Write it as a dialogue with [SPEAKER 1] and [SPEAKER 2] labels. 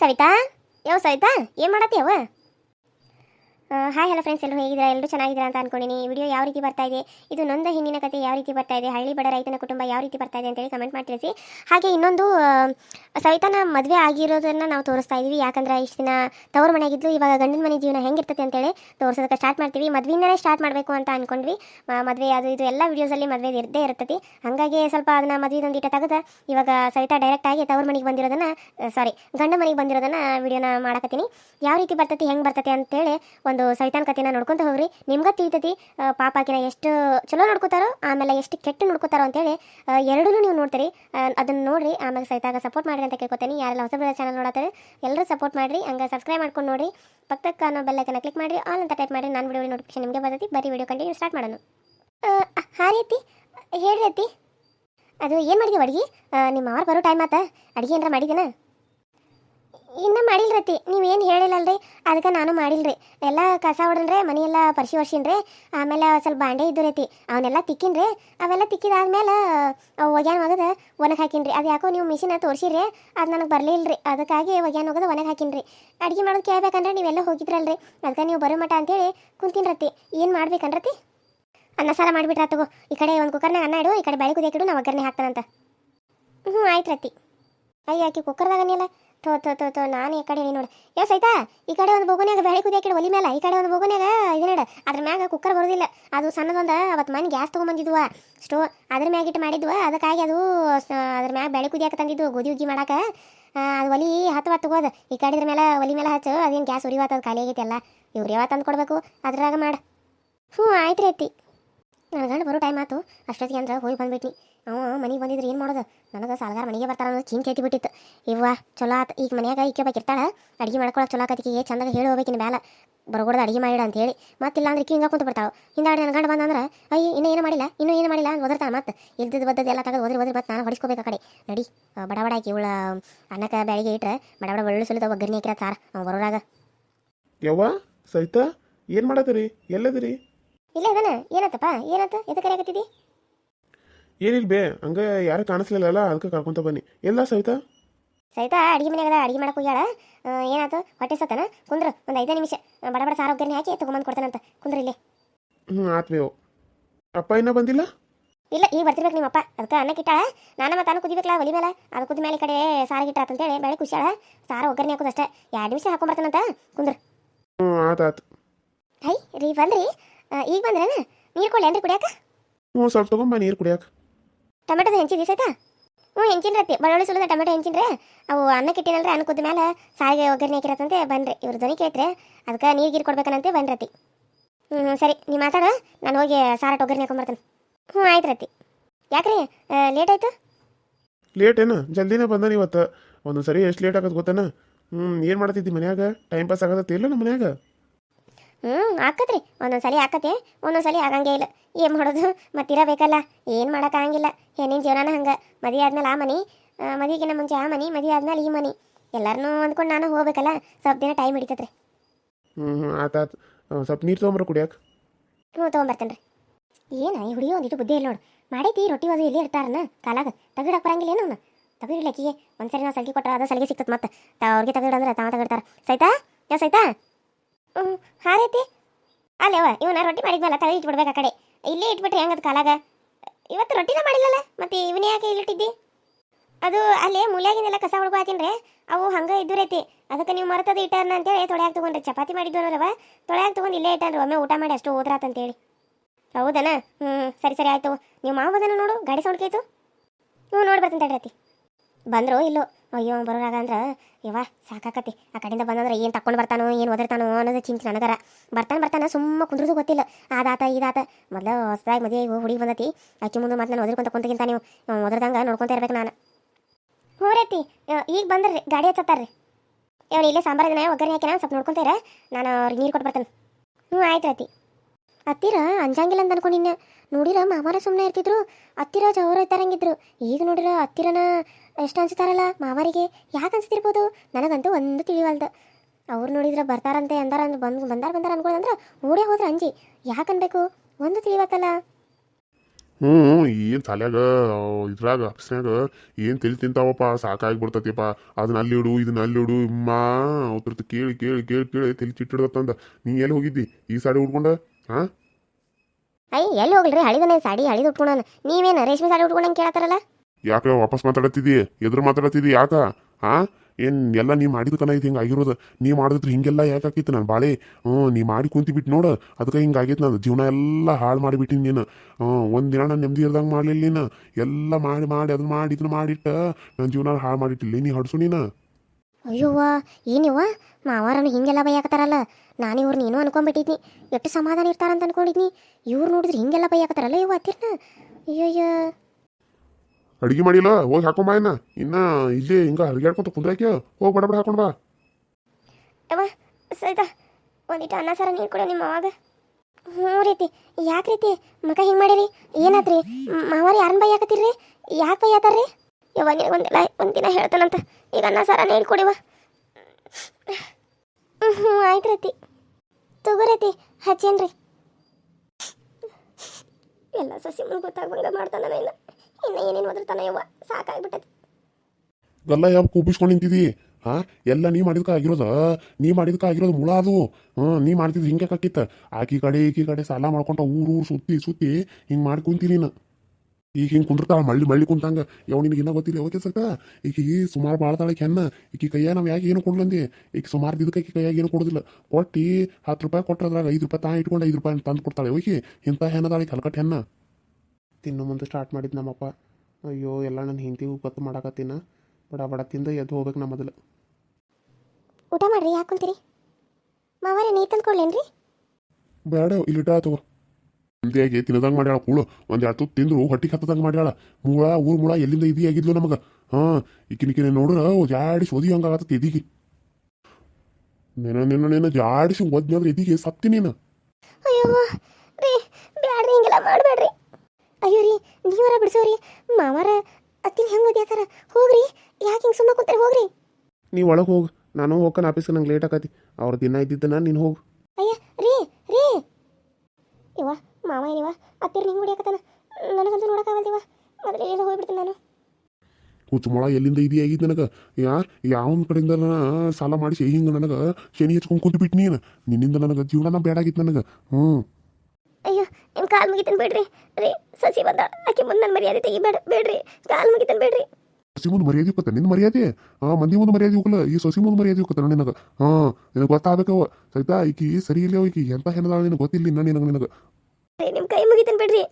[SPEAKER 1] ಸವಿತಾ? ಯಾವ ಸವಿತಾ ಏನು ಮಾಡತ್ತೀಯವ hi hello friends ಎಲ್ಲರೂ ಹೇಗಿದ್ದೀರಾ? ಎಲ್ಲರೂ ಚೆನ್ನಾಗಿದ್ದೀರಾ ಅಂತ ಅನ್ಕೊಂಡಿನಿ. ವಿಡಿಯೋ ಯಾವ ರೀತಿ ಬರ್ತಾ ಇದೆ? ಇದು ನೊಂದ ಹಿಂದಿನ ಕತೆ ಯಾವ ರೀತಿ ಬರ್ತಾ ಇದೆ? ಹಳ್ಳಿ ಬಡ ರೈತನ ಕುಟುಂಬ ಯಾವ ರೀತಿ ಬರ್ತಾ ಇದೆ ಅಂತೇಳಿ ಕಮೆಂಟ್ ಮಾಡಿ ತಿಳಿಸಿ ಹಾಗೆ ಇನ್ನೊಂದು ಸವಿತಾನ ಮದುವೆ ಆಗಿರೋದನ್ನ ನಾವು ತೋರಿಸ್ತಾ ಇದ್ದೀವಿ ಯಾಕಂದ್ರೆ ಇಷ್ಟು ದಿನ ತವ್ರ ಮನೆಗಿದ್ದು ಇವಾಗ ಗಂಡನ ಮನೆ ಜೀವನ ಹೆಂಗಿರ್ತದೆ ಅಂತೇಳಿ ತೋರಿಸೋದಕ್ಕೆ ಸ್ಟಾರ್ಟ್ ಮಾಡ್ತೀವಿ. ಮದುವೆಯಿಂದನೇ ಸ್ಟಾರ್ಟ್ ಮಾಡಬೇಕು ಅಂತ ಅನ್ಕೊಂಡ್ವಿ. ಮ- ಮದುವೆ ಅದು ಇದು ಎಲ್ಲ ವೀಡಿಯೋಸಲ್ಲಿ ಮದುವೆ ಇರದೇ ಇರ್ತೈತಿ ಹಾಗಾಗಿ ಸ್ವಲ್ಪ ಅದನ್ನ ಮದುವೆದೊಂದು ಇಟ್ಟ ತೆಗೆದ ಇವಾಗ ಸವಿತಾ ಡೈರೆಕ್ಟ್ ಆಗಿ ತವ್ರ ಮನೆಗೆ ಬಂದಿರೋದನ್ನ ಸಾರಿ ಗಂಡ ಮನೆಗೆ ಬಂದಿರೋದನ್ನ ವಿಡಿಯೋನ ಮಾಡಕತ್ತೀನಿ. ಯಾವ ರೀತಿ ಬರ್ತತಿ, ಹೆಂಗೆ ಬರ್ತತಿ ಅಂತೇಳಿ ಒಂದು ಸವಿತಾನ್ ಕತೆನ ನೋಡ್ಕೊಂತ ಹೋಗ್ರಿ. ನಿಮ್ಗೆ ತಿಳಿತೈತಿ ಆ, ಪಾಪ ಆಕಿನ ಎಷ್ಟು ಚಲೋ ನೋಡ್ಕೋತಾರೋ ಆಮೇಲೆ ಎಷ್ಟು ಕೆಟ್ಟ ನೋಡ್ಕೋತಾರೋ ಅಂತೇಳಿ ಎರಡೂ ನೀವು ನೋಡ್ತೀರಿ. ಅದನ್ನ ನೋಡ್ರಿ ಆಮೇಲೆ ಸೈತಾಗ ಸಪೋರ್ಟ್ ಮಾಡಿರಿ ಅಂತ ಕೇಳ್ಕೊತೀನಿ. ಯಾರೆಲ್ಲ ಹೊಸ ಚಾನಲ್ ನೋಡತ್ತಾರೆ ಎಲ್ಲರೂ ಸಪೋರ್ಟ್ ಮಾಡಿರಿ ಹಂಗೆ ಸಬ್ಸ್ಕ್ರೈಬ್ ಮಾಡ್ಕೊಂಡು ನೋಡಿ ಪಕ್ಕಕ್ಕೆ ಅನ್ನೋ ಐಕನ್ ಕ್ಲಿಕ್ ಮಾಡಿರಿ ಆಲ್ ಅಂತ ಟೈಪ್ ಮಾಡಿ ನಾನು ವಿಡಿಯೋ ನೋಟಿಫಿಕೇಶನ್ ನಿಮಗೆ ಬರ್ತೈತಿ. ಬರೀ ವಿಡಿಯೋ ಕಂಟಿನ್ಯೂ ಸ್ಟಾರ್ಟ್ ಮಾಡೋಣ. ಹಾಂ ರೀತಿ ಹೇಳ್ರಿ ಐತಿ ಅದು ಏನು ಮಾಡಿದೆ ಅಡುಗೆ? ನಿಮ್ಮ ಅವ್ರು ಬರೋ ಟೈಮ್ ಆತ. ಅಡುಗೆ ಏನಾರ ಮಾಡಿದೇನ ಇನ್ನೂ ಮಾಡಿಲ್ರತಿ. ನೀವೇನು ಹೇಳಿಲ್ಲಲ್ರಿ? ಅದಕ್ಕೆ ನಾನು ಮಾಡಿಲ್ರಿ. ಎಲ್ಲ ಕಸ ಹೊಡೆನ್ರಿ ಮನೆಯೆಲ್ಲ ಪರಿಶಿ ವರ್ಷಿನ್ರಿ ಆಮೇಲೆ ಸ್ವಲ್ಪ ಬಾಂಡೆ ಇದ್ದು ರೀತಿ ಅವನ್ನೆಲ್ಲ ತಿಕ್ಕಿನ್ರಿ, ಅವೆಲ್ಲ ತಿಕ್ಕಿದಾದ್ಮೇಲೆ ಒಗ್ಯಾನ ಒಗದ ಒಣಗಿ ಹಾಕಿನ್ರಿ. ಅದು ಯಾಕೋ ನೀವು ಮಿಷಿನ ತೋರಿಸಿರಿ ಅದು ನನಗೆ ಬರಲಿಲ್ಲರಿ ಅದಕ್ಕಾಗಿ ಒಗ್ಯಾನ ಒಗದ ಒಣಗೆ ಹಾಕಿನ್ರಿ. ಅಡುಗೆ ಮಾಡೋದು ಕೇಳ್ಬೇಕಂದ್ರೆ ನೀವೆಲ್ಲ ಹೋಗಿದ್ರಲ್ರಿ. ಅದಕ್ಕೆ ನೀವು ಬರೋ ಮಟ ಅಂತೇಳಿ ಕುಂತಿನ್ರತಿ. ಏನು ಮಾಡ್ಬೇಕನ್ರತಿ ಅನ್ನ ಸಾಲ ಮಾಡಿಬಿಟ್ರ ತಗೋ. ಈ ಕಡೆ ಒಂದು ಕುಕ್ಕರ್ನಾಗ ಅನ್ನ ಇಡು, ಈ ಕಡೆ ಬಾಯಿ ಕುದಿಯಾಕಿಡು ನಾವು ಒಗ್ಗರಣೆ ಹಾಕ್ತಾನಂತ. ಹ್ಞೂ ಆಯ್ತು ರತಿ. ಅಯ್ಯ, ಆಕೆ ಕುಕ್ಕರ್ದಾಗ ನೀಲ್ಲ ಥೋ ತೋ ತೋ ತೋ, ನಾನು ಈ ಕಡೆ ನೋಡು. ಯೋ ಸೈತಾ ಈ ಕಡೆ ಒಂದು ಬೋಗುನ್ಯಾಗ ಬೇಳೆ ಕುದಿಯಾಕಿಡು ಒಲಿ ಮೇಲೆ. ಈ ಕಡೆ ಒಂದು ಬೋಗುನ್ಯಾಗ ಇದು ನೋಡು ಅದ್ರ ಮ್ಯಾಗ ಕುಕ್ಕರ್ ಬರೋದಿಲ್ಲ. ಅದು ಸಣ್ಣದೊಂದು ಅವತ್ತು ಮನೆ ಗ್ಯಾಸ್ ತೊಗೊಂಬಂದಿದ್ವ. ಸ್ಟೋ, ಅದ್ರ ಮ್ಯಾಗ ಇಟ್ಟು ಮಾಡಿದ್ವ. ಅದಕ್ಕಾಗಿ ಅದು ಅದ್ರ ಮ್ಯಾಗ ಬೆಳೆ ಕುದಿಯಾಕ ತಂದಿದ್ದು, ಗೋಧಿ ಉಗ್ಗಿ ಮಾಡಾಕ. ಅದು ಒಲಿ ಹತ್ತು ಹತ್ತು ತಗೋದು ಈ ಕಡೆ ಇದ್ರ ಮೇಲೆ ಒಲಿ ಮೇಲೆ ಹಚ್ಚು. ಅದೇನು ಗ್ಯಾಸ್ ಉರಿವಾತ, ಅದು ಖಾಲಿ ಆಗೈತೆ ಎಲ್ಲ ಇವ್ರು ಯಾವ ತಂದು ಕೊಡಬೇಕು? ಅದ್ರಾಗ ಮಾಡು. ಹ್ಞೂ ಆಯ್ತು ರೀ ಅತ್ತಿ ನನ್ನ ಬರೋ ಟೈಮ್ ಆಯ್ತು ಅಷ್ಟೊತ್ತಿಗೆ ಅಂದ್ರೆ ಹೋಗಿ ಬಂದ್ಬಿಟ್ನಿ. ಅವ ಮನೆಗೆ ಬಂದಿದ್ರೆ ಏನು ಮಾಡೋದು? ನನಗೆ ಸಾಲಗಾರ ಮನೆಗೆ ಬರ್ತಾರ ಅನ್ನೋದು ಚಿಂತೆ ಕೇಳ್ತಿ ಬಿಟ್ಟಿತ್ತು. ಇವ್ವ ಚಲೋ ಆತ ಈಗ ಮನ್ಯಾಗ ಈಕೆ ಬೇಕಿರ್ತಾಳ ಅಡುಗೆ ಮಾಡ್ಕೊಳಕ್ಕೆ ಚಲೋ ಆಕತಿಗೆ ಚಂದಾಗ ಹೇಳಿ ಹೋಗ್ಬೇಕಿನ ಬ್ಯಾಲ ಬರಗೊಡ್ದು ಅಡುಗೆ ಮಾಡಿಡ ಅಂತ ಹೇಳಿ. ಮತ್ತಿಲ್ಲ ಅಂದ್ರೆ ಹಿಂಗೆ ಕುಂತು ಬಿಡ್ತಾವೆ ಹಿಂದಾಡಿ ನನ್ನ ಗಂಡ ಬಂದಂದ್ರೆ ಅಯ್ಯ ಇನ್ನೂ ಏನು ಮಾಡಿಲ್ಲ ಇನ್ನೂ ಏನು ಮಾಡಿಲ್ಲ ಅಂತ ಒದರ್ತಾನೆ ಮತ್ತೆ. ಇಲ್ದಿದ್ದು ಬದ್ದದ್ದು ಎಲ್ಲ ತೆಗೆದು ಓದ್ರಿ ಓದ್ರಿ ಮತ್ತೆ ನಾನು ಹೊಡಿಸ್ಕೋಬೇಕು ಆ ಕಡೆ. ನಡಿ ಬಡ ಬಡ ಹಾಕಿ ಇವಳ ಅನ್ನಕ್ಕೆ ಬೆಳಗ್ಗೆ ಇಟ್ರೆ ಬಡ ಬಡ ಒಳ್ಳೆ ಸುಲಿದ ಒಗ್ಗರಣೆ ಹಾಕಿರ ಸಾರ್ ಅವ್ನು ಬರೋರಾಗ.
[SPEAKER 2] ಯವ್ವ ಸಹಿತ ಏನು ಮಾಡತ್ತೀರಿ? ಎಲ್ಲದಿರಿ?
[SPEAKER 1] ಇಲ್ಲ ಇದನ್ನ ಏನತ್ತಪ್ಪ ಏನತ್ತ ಎದಕ್ಕೆ ಕರೆಯಾಕತ್ತಿದ್ದಿ
[SPEAKER 2] ಏನಿಲ್ಲ ಬೇ ಹಂಗೆ ಯಾರು ಕಾಣಿಸ್ಲಿಲ್ಲಲ್ಲ ಅದಕ್ಕೆ ಕರ್ಕೊಂತ ಬನ್ನಿ. ಎಲ್ಲ ಸವಿತಾ?
[SPEAKER 1] ಸಹಿತ ಅಡಿಗೆ ಮನೆಗೆ ಅಡಿಗೆ ಮಾಡಕ್ಕೆ ಹೋಗ್ಯಾಳ? ಏನಾಯ್ತು ಹೊಟ್ಟೆ ಸತ್ತನ? ಕುಂದ್ರ ಒಂದು ಐದೇ ನಿಮಿಷ. ಬಡ ಬಡ ಸಾರು ಒಗ್ಗರಣೆ ಹಾಕಿ ತೊಗೊಂಬಂದು ಕೊಡ್ತಾನಂತ. ಕುಂದ್ರ ಇಲ್ಲಿ.
[SPEAKER 2] ಹ್ಞೂ ಆತ್ ಬೇವು ಅಪ್ಪ ಇನ್ನೂ ಬಂದಿಲ್ಲ?
[SPEAKER 1] ಇಲ್ಲ ಈಗ ಬರ್ತಿರ್ಬೇಕು ನಿಮ್ಮಪ್ಪ. ಅದಕ್ಕೆ ಅನ್ನ ಕಿಟ್ಟಾಳ. ನಾನು ಮತ್ತೆ ಅನ್ನ ಕುದಿಬೇಕಲ್ಲ ಒಲಿ ಮೇಲೆ ಅದು ಕುದ ಮೇಲೆ ಈ ಕಡೆ ಸಾರು ಗಿಟ್ಟ ಅಂತೇಳಿ ಬೆಳೆ ಖುಷಿಯಾಳ ಸಾರು ಒಗ್ಗರಣೆ ಹಾಕೋದಷ್ಟೇ ಎರಡು ನಿಮಿಷ ಹಾಕೊಂಬರ್ತಾನಂತ ಕುಂದ್ರ.
[SPEAKER 2] ಹ್ಞೂ ಆತ್ ಆತ್.
[SPEAKER 1] ಹೈ ರೀ ಬಂದ್ರಿ. ಈಗ ಬಂದ್ರೇನ? ನೀರು ಕೊಡ್ಲೇನ್ರಿ ಕುಡಿಯಾಕ?
[SPEAKER 2] ಹ್ಞೂ ಸ್ವಲ್ಪ ತೊಗೊಂಬ ನೀರು ಕುಡಿಯಾಕ.
[SPEAKER 1] ಟೊಮೆಟೊದ ಹೆಂಚಿದಿ ಸೈತಾ ಹ್ಞೂ ಹೆಂಚಿನ್ರತ್ತಿ ಬಳ್ಳೊಳ್ಳಿ ಸುಲಿದ ಟೊಮೆಟೊ ಹೆಂಚಿನ್ರೆ. ಅವು ಅನ್ನ ಕಿಟ್ಟಿನಲ್ರಿ, ಅನ್ನ ಕುದ್ದ ಮೇಲೆ ಸಾರಿಗೆ ಒಗ್ಗರಣೆ ಹಾಕಿರತ್ತಂತೆ, ಬನ್ರಿ. ಇವ್ರ ಧ್ವನಿ ಕೇಳ್ತ್ರೆ ಅದಕ್ಕೆ ನೀರು ಗೀರು ಕೊಡ್ಬೇಕನ್ನಂತೆ ಬನ್ರತಿ ಹ್ಞೂ ಹ್ಞೂ ಸರಿ. ನೀವು ಮಾತಾಡ. ನಾನು ಹೋಗಿ ಸಾರಾಟ ಒಗ್ಗರಣೆ ಹಾಕೊಂಬರ್ತೀನಿ ಹ್ಞೂ ಆಯ್ತು ರತಿ ಯಾಕ್ರಿ? ಲೇಟ್ ಆಯಿತು?
[SPEAKER 2] ಲೇಟ್ ಏನು? ಜಲ್ದಿನೇ ಬಂದಾನ ಇವತ್ತು. ಒಂದು ಸರಿ ಎಷ್ಟು ಲೇಟ್ ಆಗೋದು ಗೊತ್ತೇನ? ಹ್ಞೂ ಏನು ಮಾಡ್ತಿದ್ದಿ ಮನ್ಯಾಗ? ಟೈಮ್ ಪಾಸ್ ಆಗತ್ತೆ ಇಲ್ಲ ನಮ್ಮ ಮನ್ಯಾಗ?
[SPEAKER 1] ಹ್ಞೂ ಆಕತ್ರಿ ಒಂದೊಂದು ಸಲ ಆಕತೆ ಒಂದೊಂದು ಸಲ ಆಗಂಗೇ ಇಲ್ಲ. ಏನು ಮಾಡೋದು? ಮತ್ತಿರಬೇಕಲ್ಲ. ಏನು ಮಾಡೋಕ್ಕಾಗಂಗಿಲ್ಲ ಹೆಣ್ಣಿನ ಜೀವನನ ಹಂಗೆ. ಮದಿ ಆದ್ಮೇಲೆ ಆ ಮನೆ ಮದುವೆಗಿನ ಮುಂಚೆ ಆ ಮನೆ ಮದಿ ಆದ್ಮೇಲೆ ಈ ಮನೆ. ಎಲ್ಲರನ್ನೂ ಅಂದ್ಕೊಂಡು ನಾನು ಹೋಗ್ಬೇಕಲ್ಲ. ಸ್ವಲ್ಪ ದಿನ ಟೈಮ್ ಹಿಡಿತತ್ರಿ.
[SPEAKER 2] ಹ್ಞೂ ಹ್ಞೂ ಆತ್ ಸ್ವಲ್ಪ ನೀರು ತೊಗೊಂಬರ ಕುಡಿಯಾಕ.
[SPEAKER 1] ಹ್ಞೂ ತೊಗೊಂಬರ್ತೇನೆ ರೀ ಏನ ಈ ಹುಡುಗಿ ಒಂದಿಟ್ಟು ಬುದ್ಧಿ ಇಲ್ಲ ನೋಡು. ಮಾಡೈತಿ ರೊಟ್ಟಿ ಅದು ಇಲ್ಲಿ ಇರ್ತಾರನ ಕಾಲಾಗ. ತೆಗಿಡಕ್ಕೆ ಬರಂಗಿಲ್ಲ ಏನು ತೆಗಿಡ್ಲಕ್ಕಿಗೆ ಒಂದ್ಸರಿ ನಾವು ಸಲಿಗೆ ಕೊಟ್ಟರೆ ಅದು ಸಲಿಗೆ ಸಿಕ್ತದೆ ಮತ್ತೆ. ಅವ್ರಿಗೆ ತೆಗಿಡಂದ್ರೆ ತಾವ ತೆಗಿಡ್ತಾರ. ಸೈತಾ ಯಾ ಸೈತಾ ಹ್ಞೂ ಅವ ಅಲ್ಲವ ಇವನ ರೊಟ್ಟಿ ಮಾಡಿದ್ವಲ್ಲ, ತಳಿ ಇಟ್ಬಿಡ್ಬೇಕು ಆ ಕಡೆ. ಇಲ್ಲೇ ಇಟ್ಬಿಟ್ರಿ ಹೆಂಗದ ಕಾಲಾಗ? ಇವತ್ತು ರೊಟ್ಟಿನ ಮಾಡಿಲ್ಲಲ್ಲ, ಮತ್ತೆ ಇವನೇ ಯಾಕೆ ಇಲ್ಲಿಟ್ಟಿದ್ದಿ ಅದು ಅಲ್ಲೇ ಮೂಲ್ಯಾಗಿನೆಲ್ಲ ಕಸ ಹೊಡ್ಕೊತೀನಿ ಅವು ಹಂಗೆ ಇದ್ದುರೈತಿ. ಅದಕ್ಕೆ ನೀವು ಮರ್ತದ ಇಟ್ಟಾರನ ಅಂತೇಳಿ ತೊಳ್ಯಾಗ ತೊಗೊಂಡ್ರಿ. ಚಪಾತಿ ಮಾಡಿದ್ದು ಅಲ್ಲವ ತೊಳ್ಯಾಗ ತೊಗೊಂಡು ಇಲ್ಲೇ ಇಟ್ಟಾನ್ರಿ, ಒಮ್ಮೆ ಊಟ ಮಾಡಿ ಅಷ್ಟು ಹೋದ್ರಾತಂತೇಳಿ ಹೌದನ? ಹ್ಞೂ ಸರಿ ಸರಿ, ಆಯಿತು. ನೀವು ಮಾವ ನೋಡು, ಗಾಡಿ ಸೌಂಡ್ ಕೇಯ್ತು ಹ್ಞೂ ನೋಡಿ ಬರ್ತೀನಿ ತಡ್ರತಿ ಬಂದ್ರು ಇಲ್ಲೋ? ಅಯ್ಯೋ, ಬರೋರಾಗ ಅಂದ್ರೆ, ಯವ್ವ ಸಾಕಾಕತಿ ಆ ಕಡೆಯಿಂದ ಬಂದಂದ್ರೆ ಏನು ತಕೊಂಡು ಬರ್ತಾನೋ, ಏನು ಒದರ್ತಾನೋ ಅನ್ನೋದು ಚಿಂತೆ ನನಗರ. ಬರ್ತಾನೆ ಬರ್ತಾನೆ, ಸುಮ್ಮ ಕುಂದ್ರದು ಗೊತ್ತಿಲ್ಲ. ಅದಾತ ಇದಾತ ಮೊದಲು ಹೊಸದಾಗಿ ಮದುವೆ ಹುಡುಗಿ ಬಂದತಿ. ಅಕ್ಕಿ ಮುಂದೆ ಮತ್ತೆ ನಾನು ಒದರ್ಕೊಂತ ಕುಂತಕ್ಕಿಂತ ನೀವು. ಒದರ್ದಂಗೆ ನೋಡ್ಕೊತ ಇರ್ಬೇಕು ನಾನು. ಹ್ಞೂ ರೀತಿ ಈಗ ಬಂದ್ರಿ ಗಾಡಿ ಹಚ್ಚತ್ತಾರ್ರಿ ಇವ್ನು ಇಲ್ಲೇ ಸಾಂಬಾರು ದಿನ ಒಗ್ಗರಣೆ ಹಾಕಿನ ಸ್ವಲ್ಪ ನೋಡ್ಕೊತಾರೆ ನಾನು ಅವ್ರಿಗೆ ನೀರು ಕೊಟ್ಟು ಬರ್ತೇನೆ. ಹ್ಞೂ, ಆಯ್ತು ರೀತಿ ಅತ್ತಿರ ಅಂಜಂಗಿಲ್ಲ ಅಂತ ಅನ್ಕೊಂಡಿದ್ದೆ ನೋಡಿರ ಮಾಮಾರ ಸುಮ್ಮನೆ ಇರ್ತಿದ್ರು. ಅತ್ತಿರ ಜವರ ಇದ್ದಾರಂಗಿದ್ರು. ಈಗ ನೋಡಿರ ಅತ್ತಿರನ ಎಷ್ಟು ಅನ್ಸ್ತಾರಲ್ಲ ಮಾವಾರಿಗೆ ಯಾಕೆ ಅನ್ಸ್ತಿರ್ಬೋದು? ನನಗಂತೂ ಒಂದು ತಿಳಿವಲ್ದು. ಅವ್ರು ನೋಡಿದ್ರೆ ಬರ್ತಾರಂತೆ ಅಂದಾರ ಅಂದ್ರೆ ಬಂದು ಬಂದಾರ ಬಂದಾರ ಅನ್ಕೊಳ್ಳೋದಂದ್ರೆ ಓಡೇ ಹೋದ್ರೆ ಅಂಜಿ. ಯಾಕೆ ಅನ್ಬೇಕು? ಒಂದು ತಿಳಿವತ್ತಲ್ಲ.
[SPEAKER 2] ಹ್ಞೂ ಏನು ತಲೆಯಾಗ, ಇದ್ರಾಗ ಅಪ್ಸ್ನಾಗ ಏನು ತಿಳಿ ತಿಂತಾವಪ್ಪ? ಸಾಕಾಗಿ ಬಿಡ್ತತಿಪ್ಪ ಅದನ್ನ ಅಲ್ಲಿ ಇಡು, ಇದನ್ನ ಅಲ್ಲಿ ಇಡು ಅವ್ರದ್ದು ಕೇಳಿ ಕೇಳಿ ಕೇಳಿ ಕೇಳಿ ತಲೆ ಚಿಟ್ಟಿಡತ್ತಂದ ನೀ ಎಲ್ಲಿ ಹೋಗಿದ್ದಿ? ಈ ಸಾಡಿ ಉಟ್ಕೊಂಡ? ಹಾಂ?
[SPEAKER 1] ಅಯ್ಯ ಎಲ್ಲಿ ಹೋಗ್ಲಿ ಹಳಿದನೇ ಸಾಡಿ ಹಳಿದು ಉಟ್ಕೊಳನ ನೀವೇನು ರೇಷ್ಮೆ ಸಾಡಿ ಉಟ್ಕೊಂಡಂಗೆ ಕೇಳತ್ತಾರಲ್ಲ?
[SPEAKER 2] ಯಾಕೆ ವಾಪಸ್ ಮಾತಾಡತ್ತಿದಿ ಎದುರು ಮಾತಾಡತ್ತಿದಿ ಯಾಕ? ಹಾ? ಏನ್ ಎಲ್ಲ ನೀ ಮಾಡಿದ ಕನ ಇದು ಹಿಂಗೆ ಆಗಿರೋದು? ನೀ ಮಾಡಿದ್ರೆ ಹಿಂಗೆಲ್ಲ ಯಾಕೆ ಆಕಿತ್ತು ನಾನು ಬಾಳೆ? ಹ್ಞೂ ನೀ ಮಾಡಿ ಕುಂತಿ ಬಿಟ್ಟು ನೋಡು. ಅದಕ್ಕೆ ಹಿಂಗೆ ಆಗೈತೆ ನಾನು. ಜೀವನ ಎಲ್ಲ ಹಾಳು ಮಾಡಿಬಿಟ್ಟಿನಿ ನೀನು. ಹ್ಞೂ ದಿನ ನಾನು ನೆಮ್ಮದಿ ಇರ್ದಂಗೆ ಮಾಡಲಿಲ್ಲ ನೀನು. ಎಲ್ಲ ಮಾಡಿ ಮಾಡಿ ಅದನ್ನ ಮಾಡಿ ಇದನ್ನ ಮಾಡಿಟ್ಟು ನನ್ನ ಜೀವನ ಹಾಳು ಮಾಡಿಟ್ಟಿಲ್ಲ. ನೀ ಹಡ್ಸು ನೀನು?
[SPEAKER 1] ಅಯ್ಯೋವ್ವ ಏನಿವ್ವ ಮಾವಾರನು ಹಿಂಗೆಲ್ಲ ಬೈಯಾಕತ್ತಾರಲ್ಲ. ನಾನು ಇವ್ರು ನೀನು ಅನ್ಕೊಂಡ್ಬಿಟ್ಟಿದ್ನಿ ಎಷ್ಟು ಸಮಾಧಾನ ಇರ್ತಾರಂತ ಅನ್ಕೊಂಡಿದ್ನಿ. ಇವ್ರು ನೋಡಿದ್ರೆ ಹಿಂಗೆಲ್ಲ ಬೈಯಾಕತ್ತಾರಲ್ಲ ಇವ್ವ ಹತ್ತಿರನ ಅಯ್ಯಯ್ಯ.
[SPEAKER 2] ಅಡಿಗೆ ಮಾಡಿಲ್ಲ? ಹೋಗಿ ಹಾಕೊಂಬ ಇನ್ನ ಇನ್ನ ಇಲ್ಲೇ ಹಿಂಗೆ ಹರಿಗಾಡ್ಕೊಂತ ಕುಂದ್ರಾಕ್ಯ. ಹೋಗಿ ಬಡಬಡ ಹಾಕೊಂಡ ಹಾಕೊಂಡ್ ಬಾ.
[SPEAKER 1] ಅವ ಸೈತಾ ಒಂದಿಟ್ಟು ಅನ್ನ ಸರ ನೀರು ಕೊಡೋ ನಿಮ್ಮ ಅವಾಗ ಹ್ಞೂ ರೀತಿ. ಯಾಕೆ ರೀತಿ? ಮಗ ಹಿಂಗೆ ಮಾಡಿರಿ? ಏನಾದ್ರಿ ಮಾವಾರಿ ಯಾರನ್ನ ಬೈಯಾಕತ್ತೀರಿ ಯಾಕೆ ಬೈಯಾತಾರ್ರಿ? ಯವ್ವ ನಿನಗೆ ಒಂದಿಲ್ಲ ಒಂದಿನ ಹೇಳ್ತಾನಂತ. ಈಗ ಅನ್ನ, ಸಾರ, ನೀರು ಕೊಡಿವ. ಹ್ಞೂ ಆಯ್ತು ರೀತಿ. ತಗೋರತಿ ಹಚ್ಚೇನ್ರಿ ಎಲ್ಲ ಸಸಿ ಮುಂದೆ ಗೊತ್ತಾಗ್ಬಂಗ ಮಾಡ್ತಾನ ಇನ್ನ. ಇನ್ನು ಏನೇನು ಓದಿರ್ತಾನ ಯವ್ವ, ಸಾಕಾಗ್ಬಿಟ್ಟತಿ.
[SPEAKER 2] ಎಲ್ಲ ಯಾವ ಕೂಪಿಸ್ಕೊಂಡು ನಿಂತಿದಿ? ಹಾ, ಎಲ್ಲ ನೀ ಮಾಡಿದ್ಕ ಆಗಿರೋದ? ನೀ ಮಾಡಿದ್ಕ ಆಗಿರೋದು ಮುಳ ಅದು. ಹ್ಞೂ ನೀ ಮಾಡ್ತಿದ್ ಹಿಂಗೆ ಕಟ್ಟಿತ್ತ. ಆಕಿ ಕಡೆ, ಈಕಿ ಕಡೆ ಸಾಲ ಮಾಡ್ಕೊಂಡು ಊರು ಊರು ಸುತ್ತಿ ಸುತ್ತಿ ಹಿಂಗೆ ಮಾಡ್ಕೊಂತೀನಿ ಕುಂತಿ ನೀನು. ಈಗ ಹಿಂಗೆ ಕುಂದಿರ್ತಾಳ ಮಳ್ಳಿ ಮಳ್ಳಿ ಕುಂತಂಗ ಯಾವ ನಿನಗೆ ಇನ್ನೂ ಗೊತ್ತಿಲ್ಲ ಓಕೆ ಸಕ ಈಕೆ ಸುಮಾರು ಬಾಳ್ತಾಳೆ ಕೆನ್ನ ಈಕಿ ಕೈಯಾಗ ನಾವು ಯಾಕೆ ಏನು ಕೊಡ್ಲಂದಿ? ಈಗ ಸುಮಾರು ದಿದಕ್ಕೆ ಈಕಿ ಕೈಯಾಗ ಏನು ಕೊಡೋದಿಲ್ಲ. ಕೊಟ್ಟು ಹತ್ತು ರೂಪಾಯಿ ಕೊಟ್ಟದ್ರಾಗ ಐದು ರೂಪಾಯಿ ತಾ ಇಟ್ಕೊಂಡು ಐದು ರೂಪಾಯಿ ತಂದು ಕೊಡ್ತಾಳೆ. ಓಕೆ ಇಂಥ ಹೆಣ್ಣದಾಳೆ ಕಲ್ಕಟ್ಟ ಹೆಣ್ಣ. ತಿನ್ನು ಮುಂದೆ ಸ್ಟಾರ್ಟ್ ಮಾಡಿದ್ದು ನಮ್ಮಪ್ಪ. ಅಯ್ಯೋ ಎಲ್ಲ ನನ್ನ ಹಿಂದಿಗೂ ಗೊತ್ತು ಮಾಡಾಕತ್ತೀನ. ಬಡ ಬಡ ತಿಂದು ಎದ್ದು ಹೋಗ್ಬೇಕು ನಮ್ಮ ಮೊದಲು.
[SPEAKER 1] ಊಟ ಮಾಡ್ರಿ ಯಾಕೆ ಕುಂತೀರಿ? ಮಾವಾರಿ ನೀ ತಂದು ಕೊಡ್ಲೇನ್ರಿ
[SPEAKER 2] ಬೇಡ ಇಲ್ಲಿ ಊಟ ತಗೋ. ಅಂತೆಯಾಗಿ ತಿನ್ನದಂಗೆ ಮಾಡ್ಯಾಳ ಕೂಳು. ಒಂದು ಎರಡು ತುತ್ತು ತಿಂದ್ರು ಹೊಟ್ಟಿಗೆ ಹತ್ತದಂಗೆ ಮಾಡ್ಯಾಳ. ಮೂಳ ಊರು ಮೂಳ ಎಲ್ಲಿಂದ ಇದೀ ಆಗಿದ್ಲು ನಮಗೆ? ಹಾಂ ಈಕಿನಿಕಿನ ನೋಡ್ರ ಜಾಡಿಸಿ ಓದಿ ಹಂಗೆ ಆಗತ್ತೆ ಎದಿಗೆ ನೆನ ನೆನ ನೆನ ಜಾಡಿಸಿ ಒದ್ನಂದ್ರೆ ಎದಿಗೆ ಸತ್ತಿ ನೀನು.
[SPEAKER 1] ಬ್ಯಾಡ್ರಿ ಹಿಂಗೆಲ್ಲ ಮಾಡಬೇಡ್ರಿ. ಅಯ್ಯೋ ರೀ ನೀವರ ಬಿಡಿಸೋರಿ. ಮಾವಾರ ಅತ್ತಿನ ಹೆಂಗೆ ಓದ್ಯಾತಾರ ಹೋಗ್ರಿ ಯಾಕೆ ಹಿಂಗೆ ಸುಮ್ಮನೆ ಕೂತಾರೆ? ಹೋಗ್ರಿ.
[SPEAKER 2] ನೀವು ಒಳಗೆ ಹೋಗು. ನಾನು ಹೋಗ್ಕನ ಆಫೀಸ್ಗೆ ನಂಗೆ ಲೇಟ್ ಆಕತಿ. ಅವ್ರ ದಿನ ಇದ್ದಿದ್ದನ ನೀನು ಹೋಗು.
[SPEAKER 1] ಅಯ್ಯ ರೀ ರೀ. ಇವ ಮಾವ ಏನಿವ ಅತ್ತಿರ್ ಹಿಂಗೆ ಹೊಡಿಯಾಕತ್ತಾನ ನನಗಂತೂ ನೋಡೋಕ್ಕಾಗಲ್ದಿವ. ಮೊದಲೇ ಎಲ್ಲ ಹೋಗ್ಬಿಡ್ತೀನಿ ನಾನು.
[SPEAKER 2] ಹುಚ್ಚು ಮೊಳ ಎಲ್ಲಿಂದ ಇದೀ ಆಗಿದ್ದು ನನಗೆ? ಯಾ ಯಾವ ಕಡೆಯಿಂದ ಸಾಲ ಮಾಡಿಸಿ ಹಿಂಗೆ ನನಗೆ ಶನಿ ಹಚ್ಕೊಂಡು ಕುಂತು ಬಿಟ್ಟು ನೀನು? ನಿನ್ನಿಂದ ನನಗೆ ಜೀವನನ ಬೇಡಾಗಿತ್ತು ನನಗೆ. ಹ್ಞೂ
[SPEAKER 1] ಅಯ್ಯೋ ನಿಮ್ಮ ಕಾಲು ಮುಗಿತಾನೆ ಬೇಡ್ರಿ. ರೀ ಸಸಿ ಬಂದ. ಆಕೆ ಮುಂದೆ ನನ್ನ ಮರ್ಯಾದೆ ತೆಗಿಬೇಡ ಬೇಡ್ರಿ. ಕಾಲು ಮುಗಿತಾನೆ ಬೇಡ್ರಿ.
[SPEAKER 2] ಸಸಿ ಮುಂದೆ ಮರ್ಯಾದೆ ಹೋಗತ್ತೆ ನಿನ್ನ ಮರ್ಯಾದೆ? ಹಾಂ ಮಂದಿ ಮುಂದೆ ಮರ್ಯಾದೆ ಹೋಗಲ್ಲ ಈ ಸೊಸಿ ಮುಂದೆ ಮರ್ಯಾದೆ ಹೋಗತ್ತೆ ನಿನಗೆ? ಹಾಂ ನಿನಗೆ ಗೊತ್ತಾಗಬೇಕವ ಸರಿತಾ ಈಕಿ ಸರಿ ಇಲ್ಲ ಈಕಿ? ಎಂತ ಹೆಣ್ಣದಾಳ ನಿನಗೆ ಗೊತ್ತಿಲ್ಲ ನಿನಗೆ ನಿನಗೆ.
[SPEAKER 1] ನಿಮ್ಮ ಕೈ ಮುಗಿತಾನೆ ಬಿಡ್ರಿ.